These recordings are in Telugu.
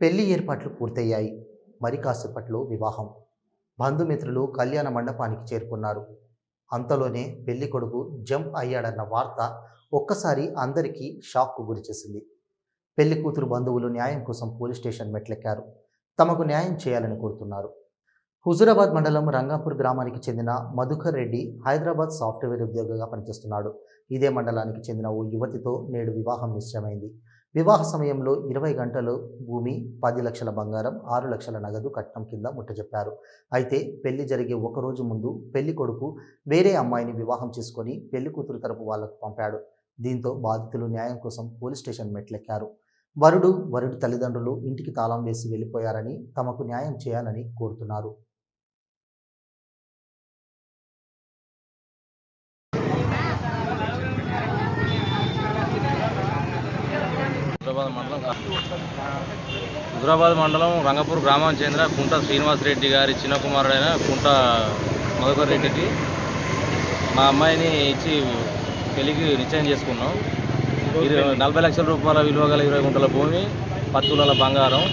పెళ్ళి ఏర్పాట్లు పూర్తయ్యాయి. మరి కాసేపట్లో వివాహం. బంధుమిత్రులు కళ్యాణ మండపానికి చేరుకున్నారు. అంతలోనే పెళ్ళి కొడుకు జంప్ అయ్యాడన్న వార్త ఒక్కసారి అందరికీ షాక్కు గురిచేసింది పెళ్ళి కూతురు బంధువులు న్యాయం కోసం పోలీస్ స్టేషన్ మెట్లెక్కారు. తమకు న్యాయం చేయాలని కోరుతున్నారు. హుజురాబాద్ మండలం రంగాపూర్ గ్రామానికి చెందిన మధుకర్ రెడ్డి హైదరాబాద్ సాఫ్ట్వేర్ ఉద్యోగిగా పనిచేస్తున్నాడు. ఇదే మండలానికి చెందిన ఓ యువతితో నేడు వివాహం నిశ్చయమైంది. వివాహ సమయంలో ఇరవై గంటలు భూమి పది లక్షల బంగారం ఆరు లక్షల నగదు కట్నం కింద ముట్టజెప్పారు. అయితే పెళ్ళి జరిగే ఒక రోజు ముందు పెళ్ళి కొడుకు వేరే అమ్మాయిని వివాహం చేసుకొని పెళ్ళి కూతురు తరపు వాళ్ళకు పంపాడు. దీంతో బాధితులు న్యాయం కోసం పోలీస్ స్టేషన్ మెట్లెక్కారు. వరుడు వరుడి తల్లిదండ్రులు ఇంటికి తాళం వేసి వెళ్ళిపోయారని తమకు న్యాయం చేయాలని కోరుతున్నారు. హుజరాబాద్ మండలం హుజరాబాద్ మండలం రంగపూర్ గ్రామానికి చెందిన కుంట శ్రీనివాస్ రెడ్డి గారి చిన్న కుమారుడైన కుంట మధుకర్ రెడ్డికి మా అమ్మాయిని ఇచ్చి పెళ్ళికి నిశ్చయం చేసుకున్నాం. ఇది నలభై లక్షల రూపాయల విలువ గల ఇరవై గుంటల భూమి పది బంగారం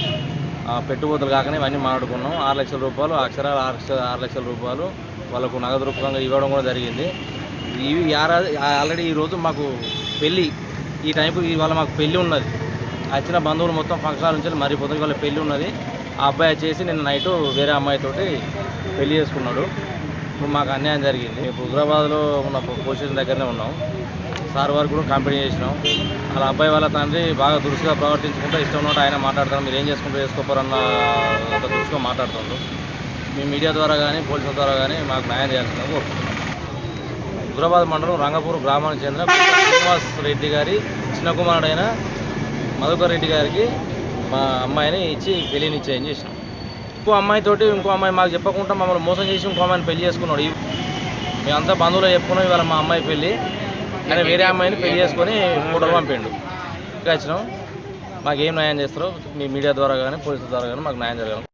ఆ, పెట్టుబడులు కాకనే ఇవన్నీ మాట్లాడుకున్నాం. ఆరు లక్షల రూపాయలు అక్షరాలు ఆరు లక్షల ఆరు లక్షల రూపాయలు వాళ్ళకు నగదు రూపంగా ఇవ్వడం కూడా జరిగింది. ఇవి ఆల్రెడీ ఈరోజు మాకు పెళ్ళి ఈ టైంకు ఇవాళ మాకు పెళ్ళి ఉన్నది. వచ్చిన బంధువులు మొత్తం ఫంక్షన్ నుంచి మరి ఇవాళ పెళ్ళి ఉన్నది. ఆ అబ్బాయి వచ్చేసి నిన్న నైట్ వేరే అమ్మాయితోటి పెళ్ళి చేసుకున్నాడు. ఇప్పుడు మాకు అన్యాయం జరిగింది. ఇప్పుడు హుజరాబాద్లో ఉన్న పొజిషన్ దగ్గరనే ఉన్నాం. సార్ వారు కూడా కంపెనీ చేసినాం. వాళ్ళ అబ్బాయి వాళ్ళ తండ్రి బాగా దురుసుగా ప్రవర్తించుకుంటూ ఇష్టం ఉన్నట్టు ఆయన మాట్లాడతారు మీరు ఏం చేసుకుంటూ చేసుకోపోరన్న ఒక దురుసుగా మాట్లాడుతుండ్రు మీ మీడియా ద్వారా కానీ పోలీసుల ద్వారా కానీ మాకు న్యాయం చేయాల్సిందని కోరుకుంటున్నాం. హుజరాబాద్ మండలం రంగపూర్ గ్రామానికి చెందిన శ్రీనివాస్ రెడ్డి గారి చిన్న కుమారుడైన మధుకర్ రెడ్డి గారికి మా అమ్మాయిని ఇచ్చి పెళ్ళి నిశ్చయం చేసినాం. ఇంకో అమ్మాయితోటి ఇంకో అమ్మాయి మాకు చెప్పకుండా మమ్మల్ని మోసం చేసి ఇంకో అమ్మాయిని పెళ్ళి చేసుకున్నాడు. మేమంతా బంధువులు చెప్పుకున్నాం ఇవాళ మా అమ్మాయి పెళ్ళి కానీ వేరే అమ్మాయిని పెళ్ళి చేసుకొని ఫోటోలు పంపిండు. ఇంకా వచ్చినాం. మాకు ఏం న్యాయం చేస్తారో మీ మీడియా ద్వారా కానీ పోలీసుల ద్వారా కానీ మాకు న్యాయం జరగాలి.